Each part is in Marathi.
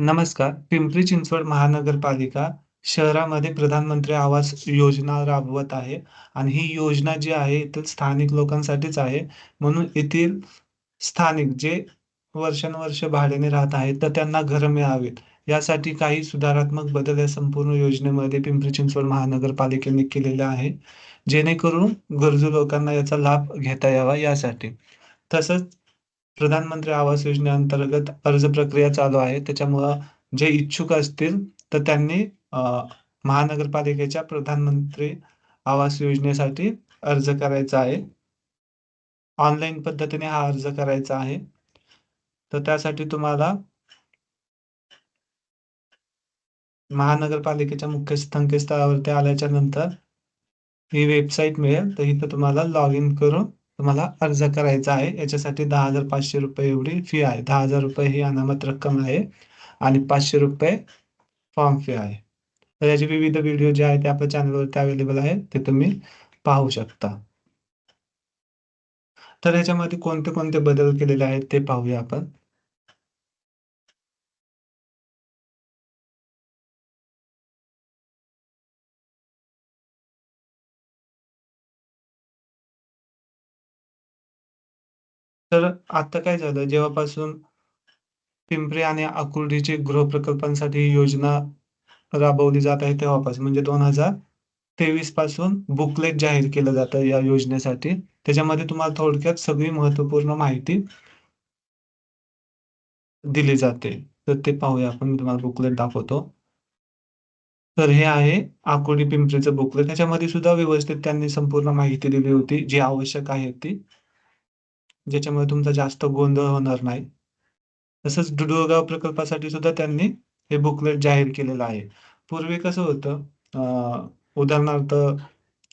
नमस्कार. पिंपरी चिंचवड महानगरपालिका शहरामध्ये प्रधानमंत्री आवास योजना राबवत आहे आणि ही योजना जी आहे येथील स्थानिक लोकांसाठीच आहे. म्हणून येथील स्थानिक जे वर्षानुवर्ष भाड्याने राहत आहेत, तर त्यांना घरं मिळावीत, यासाठी काही सुधारात्मक बदल या संपूर्ण योजनेमध्ये पिंपरी चिंचवड महानगरपालिकेने केलेले आहे. जेणेकरून गरजू लोकांना याचा लाभ घेता यावा यासाठी. तसंच प्रधानमंत्री आवास योजनेअंतर्गत अर्ज प्रक्रिया चालू आहे. त्याच्यामुळं जे इच्छुक असतील, तर त्यांनी महानगरपालिकेच्या प्रधानमंत्री आवास योजनेसाठी अर्ज करायचा आहे. ऑनलाईन पद्धतीने हा अर्ज करायचा आहे. तर त्यासाठी तुम्हाला महानगरपालिकेच्या मुख्य संकेतस्थळावरती आल्याच्यानंतर ही वेबसाईट मिळेल. तर इथं तुम्हाला लॉग इन करून तुम्हाला अर्ज करायचा आहे. याच्यासाठी ₹10,500 एवढी फी आहे. ₹10,000 ही अनामत रक्कम आहे आणि ₹500 फॉर्म फी आहे. तर याचे विविध व्हिडिओ जे आहेत ते आपल्या चॅनलवरती अवेलेबल आहेत. ते तुम्ही पाहू शकता. तर याच्यामध्ये कोणते कोणते बदल केलेले आहेत ते पाहूया आपण. तर आता काय झालं जेव्हापासून पिंपरी आणि आकुर्डीचे गृहप्रकल्पांसाठी योजना राबवली जात आहे तेव्हापासून म्हणजे 2023 पासून बुकलेट जाहीर केलं जातं या योजनेसाठी. त्याच्यामध्ये तुम्हाला थोडक्यात सगळी महत्त्वपूर्ण माहिती दिली जाते. तर ते पाहूया आपण. मी तुम्हाला बुकलेट दाखवतो. तर हे आहे आकुर्डी पिंपरीचं बुकलेट. त्याच्यामध्ये सुद्धा व्यवस्थित त्यांनी संपूर्ण माहिती दिली होती, जी आवश्यक आहे ती. ज्याच्यामुळे तुमचा जास्त गोंधळ होणार नाही. तसंच डुडुळगाव प्रकल्पासाठी सुद्धा त्यांनी हे बुकलेट जाहीर केलेलं आहे. पूर्वी कसं होतं उदाहरणार्थ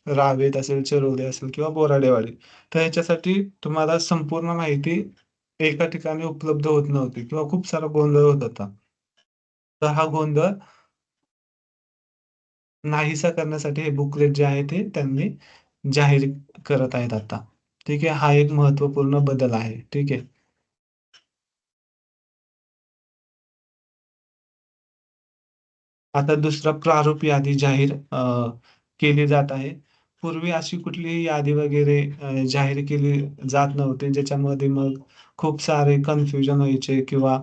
रावेत असेल, चरोदे असेल किंवा बोराडेवाडी. तर याच्यासाठी तुम्हाला संपूर्ण माहिती एका ठिकाणी उपलब्ध होत नव्हती किंवा खूप सारा गोंधळ होत होता. तर हा गोंधळ नाहीसा करण्यासाठी हे बुकलेट जे आहे ते त्यांनी जाहीर करत आहेत आता. ठीक आहे. हा एक महत्त्वपूर्ण बदल आहे. ठीक आहे. आता दुसरा प्रारूप यादी जाहीर केली जात आहे. पूर्वी अशी कुठलीही यादी वगैरे जाहीर केली जात नव्हती. ज्याच्यामध्ये मग खूप सारे कन्फ्युजन व्हायचे किंवा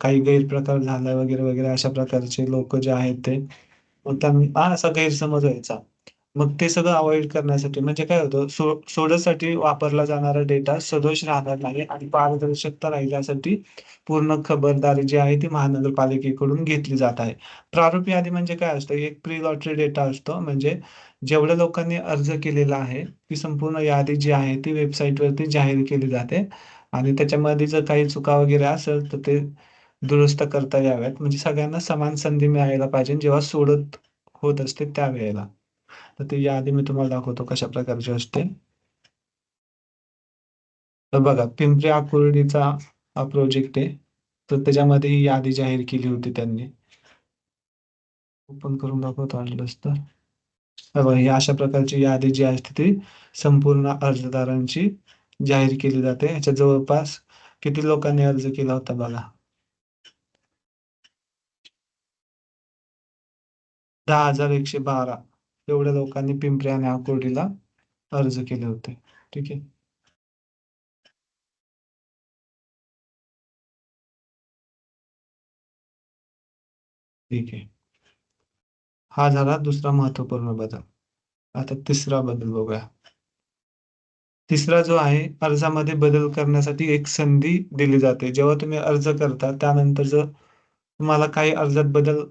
काही गैरप्रकार झाला वगैरे, वगैरे अशा प्रकारचे लोक जे आहेत ते मग त्यांना असा गैरसमज व्हायचा. मग ते सगळं अवॉइड करण्यासाठी म्हणजे काय होतं सो सोडतसाठी वापरला जाणारा डेटा सदोष राहणार नाही आणि पारदर्शकता राहील यासाठी पूर्ण खबरदारी जी आहे ती महानगरपालिकेकडून घेतली जात आहे. प्रारूप यादी म्हणजे काय असतं? एक प्री लॉटरी डेटा असतो. म्हणजे जेवढ्या लोकांनी अर्ज केलेला आहे, ती संपूर्ण यादी जी आहे ती वेबसाईटवरती जाहीर केली जाते आणि त्याच्यामध्ये जर काही चुका वगैरे असेल, तर ते दुरुस्त करता याव्यात. म्हणजे सगळ्यांना समान संधी मिळायला पाहिजे जेव्हा सोडत होत असते त्यावेळेला. तर ती यादी मी तुम्हाला दाखवतो कशा प्रकारची असते. तर बघा पिंपरी आकुर्डीचा हा प्रोजेक्ट आहे. तर त्याच्यामध्ये ही यादी जाहीर केली होती त्यांनी. ओपन करून दाखवतो आणलंच तर. ही अशा प्रकारची यादी जी असते ती संपूर्ण अर्जदारांची जाहीर केली जाते. याच्या जवळपास किती लोकांनी अर्ज केला होता बघा. 10,112 एवढ्या लोकांनी पिंपरी आणि आकुर्डीला अर्ज केले होते. ठीक आहे. ठीक आहे. हा झाला दुसरा महत्त्वपूर्ण बदल. आता तिसरा बदल बघूया. तिसरा जो आहे अर्जामध्ये बदल करण्यासाठी एक संधी दिली जाते. जेव्हा तुम्ही अर्ज करता त्यानंतर जर तुम्हाला काही अर्जात बदल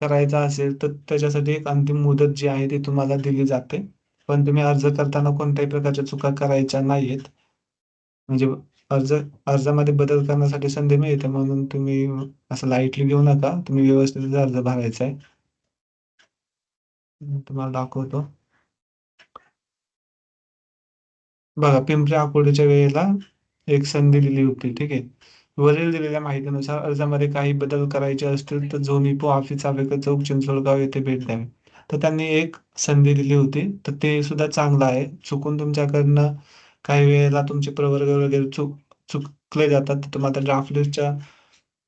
करायचा असेल, तर त्याच्यासाठी एक अंतिम मुदत जी आहे ती तुम्हाला दिली जाते. पण तुम्ही अर्ज करताना कोणत्याही प्रकारच्या चुका करायच्या नाहीयेत. म्हणजे अर्ज अर्जामध्ये बदल करण्यासाठी संधी मिळते म्हणून तुम्ही असं लाईटली घेऊ नका. तुम्ही व्यवस्थित अर्ज भरायचा आहे. तुम्हाला दाखवतो. बघा पिंपरी आकुर्डीच्या वेळेला एक संधी दिली होती. ठीक आहे. वरील दिलेल्या माहितीनुसार अर्जामध्ये काही बदल करायचे असतील, तर झोनिपो ऑफिस आंबेडकर चौक, चिंचोळगाव येथे भेट द्यावी. तर त्यांनी एक संधी दिली होती. तर ते सुद्धा चांगलं आहे. चुकून तुमच्याकडनं काही वेळेला तुमचे प्रवर्ग वगैरे चूक चुकले जातात. तर तुम्हाला ड्राफ्ट लिस्टच्या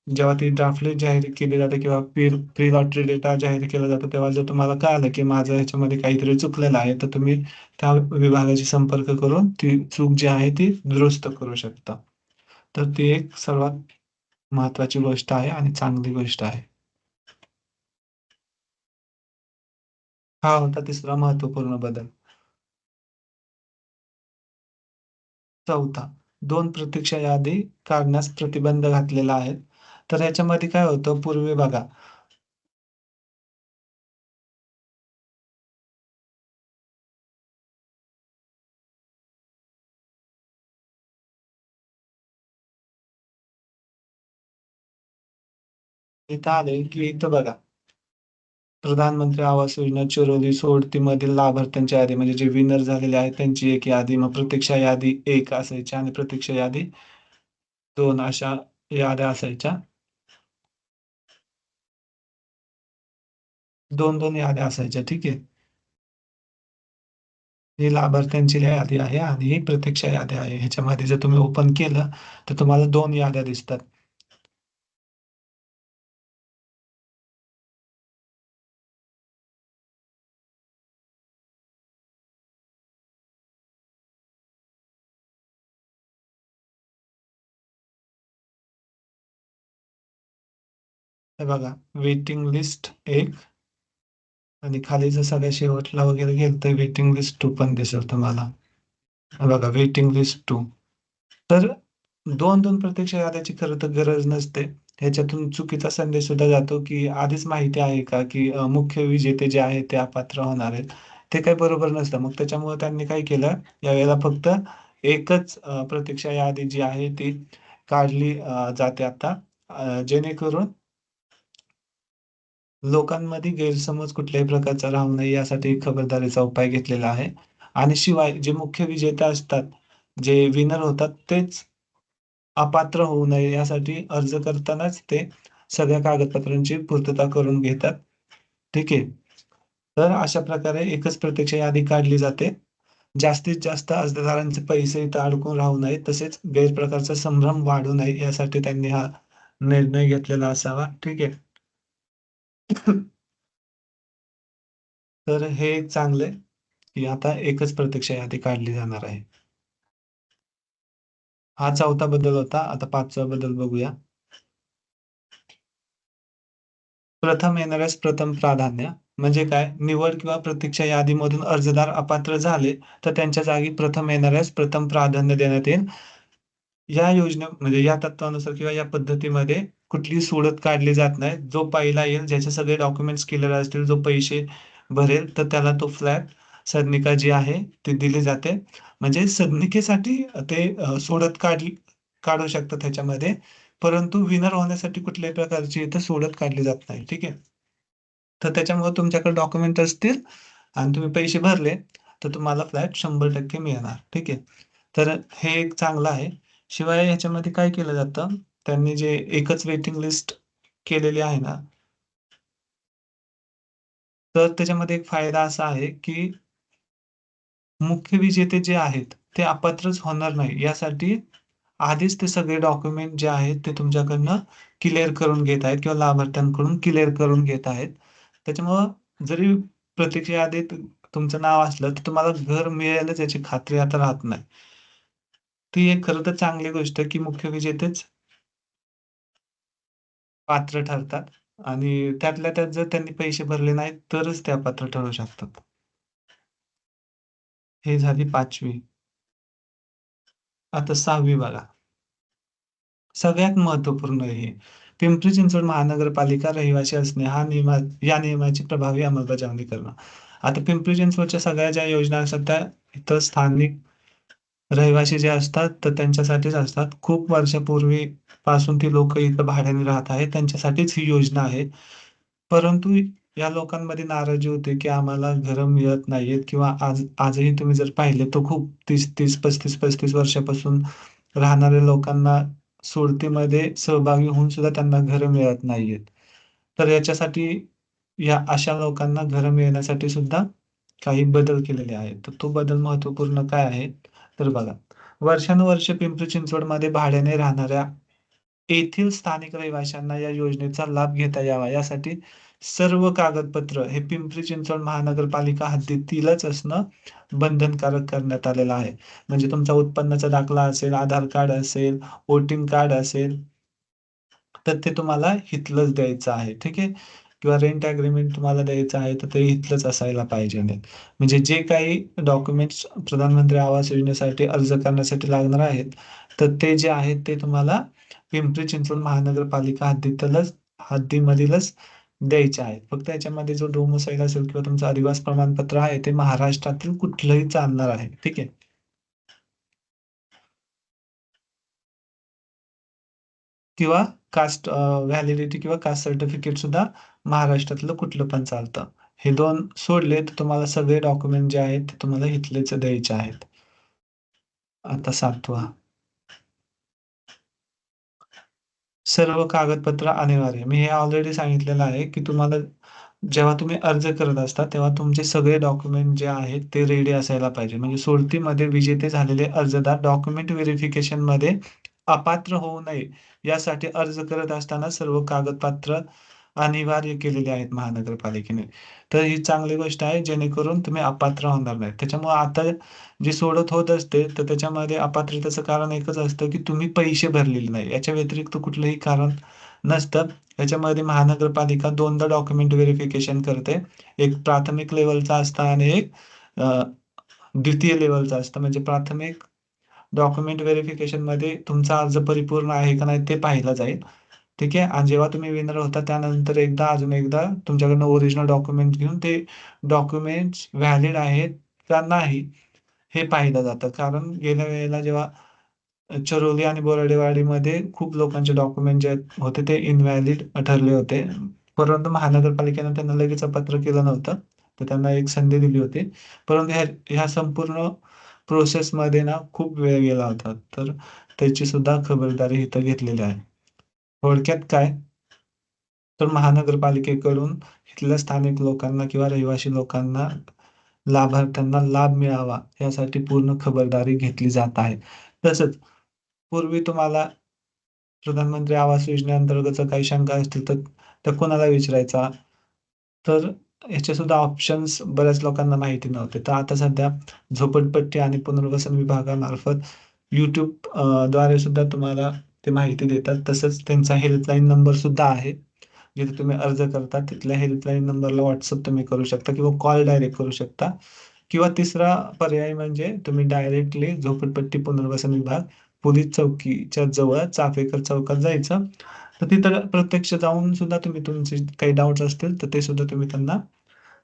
जेव्हा ती ड्राफ्ट लिस्ट जाहीर केली जाते किंवा प्री प्री लॉटरी डेटा जाहीर केला जातो, तेव्हा जर तुम्हाला कळालं, की माझं ह्याच्यामध्ये काहीतरी चुकलेलं आहे, तर तुम्ही त्या विभागाशी संपर्क करून ती चूक जी आहे ती दुरुस्त करू शकता. तर ती एक सर्वात महत्वाची गोष्ट आहे आणि चांगली गोष्ट आहे. हा होता तिसरा महत्त्वपूर्ण बदल. चौथा, दोन प्रतीक्षा यादी काढण्यास प्रतिबंध घातलेला आहे. तर ह्याच्यामध्ये काय होतं, पूर्वी बघा इथं आले की इथं बघा प्रधानमंत्री आवास योजना चिरोली सोडतीमधील लाभार्थ्यांची यादी म्हणजे जे विनर झालेले आहेत त्यांची एक यादी, मग प्रतीक्षा यादी एक असायची आणि प्रतीक्षा यादी दोन अशा याद्या असायच्या. 2-2 याद्या असायच्या. ठीक आहे. ही लाभार्थ्यांची यादी आहे आणि ही प्रतीक्षा यादी आहे. ह्याच्यामध्ये जर तुम्ही ओपन केलं, तर तुम्हाला दोन याद्या दिसतात. हे बघा वेटिंग लिस्ट एक आणि खाली जर सगळ्या शेवटला वगैरे गेलं तर वेटिंग लिस्ट टू पण दिसेल तुम्हाला. बघा वेटिंग लिस्ट टू तर 2-2 प्रतीक्षा याद्याची खरं तर गरज नसते. ह्याच्यातून चुकीचा संदेश सुद्धा जातो, की आधीच माहिती आहे का, की मुख्य विजेते जे आहेत ते अपात्र होणार आहेत. ते काही बरोबर नसतं. मग त्याच्यामुळे त्यांनी काय केलं, यावेळेला फक्त एकच प्रतीक्षा यादी जी आहे ती काढली जाते आता जेणेकरून लोकांमध्ये गैरसमज कुठल्याही प्रकारचा राहू नये यासाठी खबरदारीचा उपाय घेतलेला आहे. आणि शिवाय जे मुख्य विजेते असतात, जे विनर होतात तेच अपात्र होऊ नये यासाठी अर्ज करतानाच ते सगळ्या कागदपत्रांची पूर्तता करून घेतात. ठीक आहे. तर अशा प्रकारे एकच प्रत्यक्ष यादी काढली जाते. जास्तीत जास्त अर्जदारांचे पैसे इथं अडकून राहू नये, तसेच गैरप्रकारचा संभ्रम वाढू नये यासाठी त्यांनी हा निर्णय घेतलेला असावा. ठीक आहे. तर हे एक चांगलं आहे, की आता एकच प्रत्यक्ष यादी काढली जाणार आहे. हा चौथा बदल होता. आता पाचवा बदल बघूया. प्रथम येणाऱ्यास प्रथम प्राधान्य. म्हणजे काय? निवड किंवा प्रतीक्षा यादीमधून अर्जदार अपात्र झाले, तर त्यांच्या जागी प्रथम येणाऱ्यास प्रथम प्राधान्य देण्यात येईल. या योजने म्हणजे या तत्वानुसार किंवा या पद्धतीमध्ये कुठली सोडत काढली जात नाही. जो पहिला येईल, ज्याचे सगळे डॉक्युमेंट्स क्लिअर असतील, जो पैसे भरेल, तर त्याला तो फ्लॅट सदनिका जी आहे ती दिली जाते. म्हणजे सदनिकेसाठी ते सोडत काढली काढू शकतात त्याच्यामध्ये परंतु विनर होण्यासाठी कुठल्याही प्रकारची इथं सोडत काढली जात नाही. ठीक आहे. तर त्याच्यामुळे तुमच्याकडे डॉक्युमेंट असतील आणि तुम्ही पैसे भरले, तर तुम्हाला फ्लॅट 100% मिळणार. ठीक आहे. तर हे एक चांगलं आहे. शिवाय ह्याच्यामध्ये काय केलं जातं, त्यांनी जे एकच वेटिंग लिस्ट केलेली आहे ना तर त्याच्यामध्ये एक फायदा असा आहे, की मुख्य विजेते जे आहेत, ते अपात्रच होणार नाही यासाठी आधीच ते सगळे डॉक्युमेंट जे आहेत ते तुमच्याकडनं क्लिअर करून घेत आहेत किंवा लाभार्थ्यांकडून क्लिअर करून घेत आहेत. त्याच्यामुळं जरी प्रतीक्षा यादीत तुमचं नाव असलं, तर तुम्हाला घर मिळेलच याची खात्री आता राहत नाही. ती एक खरं तर चांगली गोष्ट की मुख्य विजेतेच पात्र ठरतात आणि त्यातल्या त्यात जर त्यांनी पैसे भरले नाहीत, तरच त्या पात्र ठरू शकतात. हे झाली पाचवी आता सहावी बघा. सगळ्यात महत्त्वपूर्ण हे. पिंपरी-चिंचवड महानगरपालिका रहिवासी असणे हा नियमा या नियमाची प्रभावी अंमलबजावणी करणं. आता पिंपरी-चिंचवडच्या सगळ्या ज्या योजना असतात त्या इथं स्थानिक रहिवासी जे असतात, तर त्यांच्यासाठीच असतात. खूप वर्षापूर्वीपासून ती लोकं इथं भाड्याने राहत आहेत. त्यांच्यासाठीच ही योजना आहे. परंतु या लोकांमध्ये नाराजी होते की आम्हाला घरं मिळत नाहीयेत किंवा आज आजही तुम्ही जर पाहिले तर खूप 30-30, 35-35 वर्षापासून राहणाऱ्या लोकांना सोडतीमध्ये सहभागी होऊन सुद्धा त्यांना घरं मिळत नाहीयेत. तर याच्यासाठी या अशा लोकांना घरं मिळण्यासाठी सुद्धा काही बदल केलेले आहेत. तर तो बदल महत्त्वपूर्ण काय आहे? तर बघा, वर्षानुवर्ष पिंपरी-चिंचवडमध्ये भाड्याने राहणाऱ्या येथील स्थानिक रहिवाशांना या योजनेचा लाभ घेता यावा यासाठी सर्व कागदपत्र हे पिंपरी चिंचवड महानगरपालिका हद्दीतीलच असणं बंधनकारक करण्यात आलेलं आहे. म्हणजे तुमचा उत्पन्नाचा दाखला असेल, आधार कार्ड असेल, वोटिंग कार्ड असेल तर ते तुम्हाला हितलंच द्यायचं आहे. ठीक आहे. किंवा रेंट अग्रीमेंट तुम्हाला द्यायचं आहे, तर ते इथलंच असायला पाहिजे. म्हणजे जे काही डॉक्युमेंट्स प्रधानमंत्री आवास योजनेसाठी अर्ज करण्यासाठी लागणार आहेत, तर ते जे आहेत ते तुम्हाला पिंपरी चिंचवड महानगरपालिका हद्दीतीलच हद्दीमधीलच द्यायचे आहेत. फक्त याच्यामध्ये जो डोमिसाईल असेल किंवा तुमचं अधिवास प्रमाणपत्र आहे, ते महाराष्ट्रातील कुठलंही चालणार आहे. ठीक आहे. किंवा कास्ट व्हॅलिडिटी किंवा कास्ट सर्टिफिकेट सुद्धा महाराष्ट्रातलं कुठलं पण चालतं. हे दोन सोडले तर तुम्हाला सगळे डॉक्युमेंट जे आहेत ते तुम्हाला इथलेच द्यायचे आहेत. आता सातवा सर्व कागदपत्र अनिवार्य. मी हे ऑलरेडी सांगितलेलं आहे, की तुम्हाला जेव्हा तुम्ही अर्ज करत असता, तेव्हा तुमचे सगळे डॉक्युमेंट जे आहेत ते रेडी असायला पाहिजे. म्हणजे सोडतीमध्ये विजेते झालेले अर्जदार डॉक्युमेंट व्हेरिफिकेशनमध्ये अपात्र होऊ नये, यासाठी अर्ज करत असताना सर्व कागदपत्र अनिवार्य केलेले आहेत महानगरपालिकेने. तर ही चांगली गोष्ट आहे जेणेकरून तुम्ही अपात्र होणार नाही. त्याच्यामुळे आता जी सोडत होत असते, तर त्याच्यामध्ये अपात्रतेचं कारण एकच असतं, की तुम्ही पैसे भरलेले नाही. याच्या व्यतिरिक्त कुठलंही कारण नसतं. याच्यामध्ये महानगरपालिका दोनदा डॉक्युमेंट व्हेरिफिकेशन करते. एक प्राथमिक लेवलचा असतं आणि एक द्वितीय लेवलचा असतं. म्हणजे प्राथमिक डॉक्युमेंट व्हेरिफिकेशनमध्ये तुमचा अर्ज परिपूर्ण आहे का नाही ते पाहिलं जाईल. ठीक आहे. आणि जेव्हा तुम्ही विनर होता त्यानंतर एकदा अजून एकदा तुमच्याकडनं ओरिजिनल डॉक्युमेंट घेऊन ते डॉक्युमेंट्स व्हॅलिड आहेत का नाही हे पाहिलं जातं. कारण गेल्या वेळेला जेव्हा चरोली आणि बोराडेवाडीमध्ये खूप लोकांचे डॉक्युमेंट जे होते ते इनव्हॅलिड ठरले होते. परंतु महानगरपालिकेनं त्यांना लगेच पत्र केलं नव्हतं. तर त्यांना एक संधी दिली होती. परंतु ह्या ह्या संपूर्ण प्रोसेसमध्ये ना खूप वेळ गेला होता. तर त्याची सुद्धा खबरदारी इथं घेतलेली आहे. थोडक्यात काय? तर महानगरपालिकेकडून इथल्या स्थानिक लोकांना किंवा रहिवासी लोकांना, लाभार्थ्यांना लाभ मिळावा यासाठी पूर्ण खबरदारी घेतली जात आहे. तसंच पूर्वी तुम्हाला प्रधानमंत्री आवास योजनेअंतर्गत जर काही शंका असतील तर त्या कोणाला विचारायचा? तर याचे सुद्धा ऑप्शन्स बऱ्याच लोकांना माहिती नव्हते. तर आता सध्या झोपडपट्टी आणि पुनर्वसन विभागामार्फत युट्यूबद्वारे सुद्धा तुम्हाला ते माहिती देतात. तसंच त्यांचा हेल्पलाईन नंबर सुद्धा आहे. जिथे तुम्ही अर्ज करता तिथल्या हेल्पलाईन नंबरला व्हॉट्सअप तुम्ही करू शकता किंवा कॉल डायरेक्ट करू शकता. किंवा तिसरा पर्याय म्हणजे तुम्ही डायरेक्टली झोपडपट्टी पुनर्वसन विभाग, पोलीस चौकीच्या जवळ चाफेकर चौकात जायचं. तर तिथं प्रत्यक्ष जाऊन सुद्धा तुम्ही तुमचे काही डाऊट्स असतील तर ते सुद्धा तुम्ही त्यांना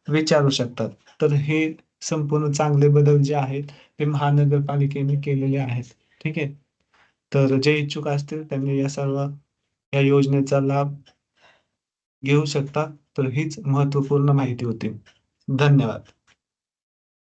विचारू शकतात तर हे संपूर्ण चांगले बदल जे आहेत ते महानगरपालिकेने केलेले आहेत. ठीक आहे. तर जे इच्छुक असतील त्यांनी या सर्व या योजनेचा लाभ घेऊ शकता. तर हीच महत्त्वपूर्ण माहिती होती. धन्यवाद.